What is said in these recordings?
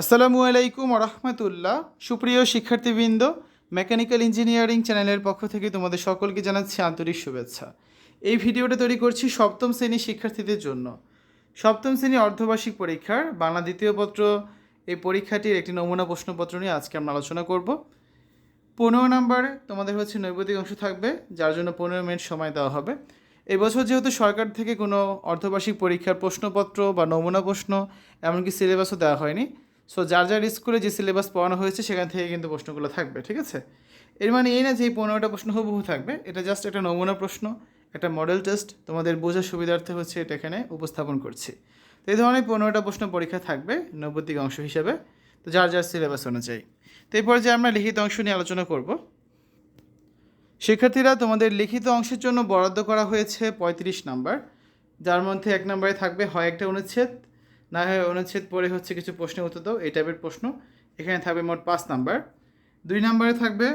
আসসালামু আলাইকুম রহমতুল্লাহ সুপ্রিয় শিক্ষার্থীবৃন্দ, মেকানিক্যাল ইঞ্জিনিয়ারিং চ্যানেলের পক্ষ থেকে তোমাদের সকলকে জানাচ্ছি আন্তরিক শুভেচ্ছা। এই ভিডিওটা তৈরি করছি সপ্তম শ্রেণির শিক্ষার্থীদের জন্য। সপ্তম শ্রেণি অর্ধবার্ষিক পরীক্ষার বাংলা দ্বিতীয় পত্র এই পরীক্ষাটির একটি নমুনা প্রশ্নপত্র নিয়ে আজকে আমরা আলোচনা করব। পনেরো নাম্বার তোমাদের হচ্ছে নৈবেদিক অংশ থাকবে, যার জন্য পনেরো মিনিট সময় দেওয়া হবে। এবছর যেহেতু সরকার থেকে কোনো অর্ধবার্ষিক পরীক্ষার প্রশ্নপত্র বা নমুনা প্রশ্ন, এমনকি সিলেবাসও দেওয়া হয়নি। সো যার যার স্কুলে যে সিলেবাস পড়ানো হয়েছে, সেখান থেকে কিন্তু প্রশ্নগুলো থাকবে, ঠিক আছে? এর মানে এই না যে এই পনেরোটা প্রশ্ন হুবহু থাকবে, এটা জাস্ট একটা নমুনা প্রশ্ন, একটা মডেল টেস্ট তোমাদের বোঝার সুবিধার্থে হচ্ছে এটা এখানে উপস্থাপন করছি। তো এই ধরনের পনেরোটা প্রশ্ন পরীক্ষা থাকবে নৈবতিক অংশ হিসাবে, তো যার যার সিলেবাস অনুযায়ী। তো এরপর যে আমরা লিখিত অংশ নিয়ে আলোচনা করব, শিক্ষার্থীরা তোমাদের লিখিত অংশের জন্য বরাদ্দ করা হয়েছে পঁয়ত্রিশ নাম্বার, যার মধ্যে এক নম্বরে থাকবে হয় একটা অনুচ্ছেদ না হয় অনুচ্ছেদ পরে হচ্ছে কিছু প্রশ্নের উত্তর দাও, এই টাইপের প্রশ্ন। এখানে থাকবে মোট পাঁচ নাম্বার। দুই নাম্বারে থাকবে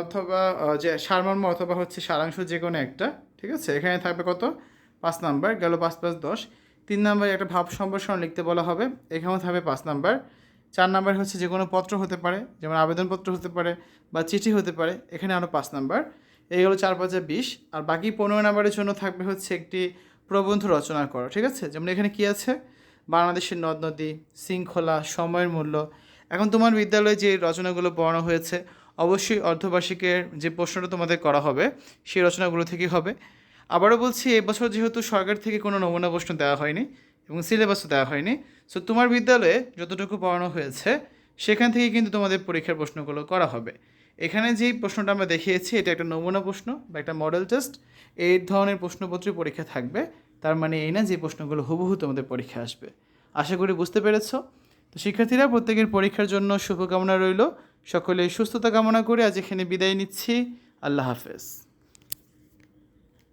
অথবা যে সারমর্ম অথবা হচ্ছে সারাংশ যে কোনো একটা, ঠিক আছে? এখানে থাকবে কত? পাঁচ নাম্বার, গেল পাঁচ পাঁচ দশ। তিন নম্বরে একটা ভাব সম্প্রসারণ লিখতে বলা হবে, এখানেও থাকবে পাঁচ নাম্বার। চার নাম্বার হচ্ছে যে কোনো পত্র হতে পারে, যেমন আবেদনপত্র হতে পারে বা চিঠি হতে পারে, এখানে আরও পাঁচ নাম্বার। এই হলো চার পাঁচে বিশ, আর বাকি পনেরো নাম্বারের জন্য থাকবে হচ্ছে একটি প্রবন্ধ রচনা করা, ঠিক আছে? যেমন এখানে কি আছে? বাংলাদেশের নদ নদী, শৃঙ্খলা, সময়ের মূল্য। এখন তোমার বিদ্যালয়ে যে রচনাগুলো পড়ানো হয়েছে, অবশ্যই অর্ধবার্ষিকের যে প্রশ্নটা তোমাদের করা হবে, সেই রচনাগুলো থেকেই হবে। আবারও বলছি এবছর যেহেতু সরকার থেকে কোনো নমুনা প্রশ্ন দেওয়া হয়নি এবং সিলেবাসও দেওয়া হয়নি সো তোমার বিদ্যালয়ে যতটুকু পড়ানো হয়েছে, সেখান থেকে কিন্তু তোমাদের পরীক্ষার প্রশ্নগুলো করা হবে। এখানে যেই প্রশ্নটা আমরা দেখিয়েছি, এটা একটা নমুনা প্রশ্ন বা একটা মডেল টেস্ট। এই ধরনের প্রশ্নপত্রই পরীক্ষা থাকবে। তার মানে এই না যে প্রশ্নগুলো হুবহু তোমাদের পরীক্ষা আসবে। আশা করি বুঝতে পেরেছ। তো শিক্ষার্থীরা, প্রত্যেকের পরীক্ষার জন্য শুভকামনা রইল। সকলে সুস্থতা কামনা করে আজ এখানে বিদায় নিচ্ছি। আল্লাহ হাফেজ।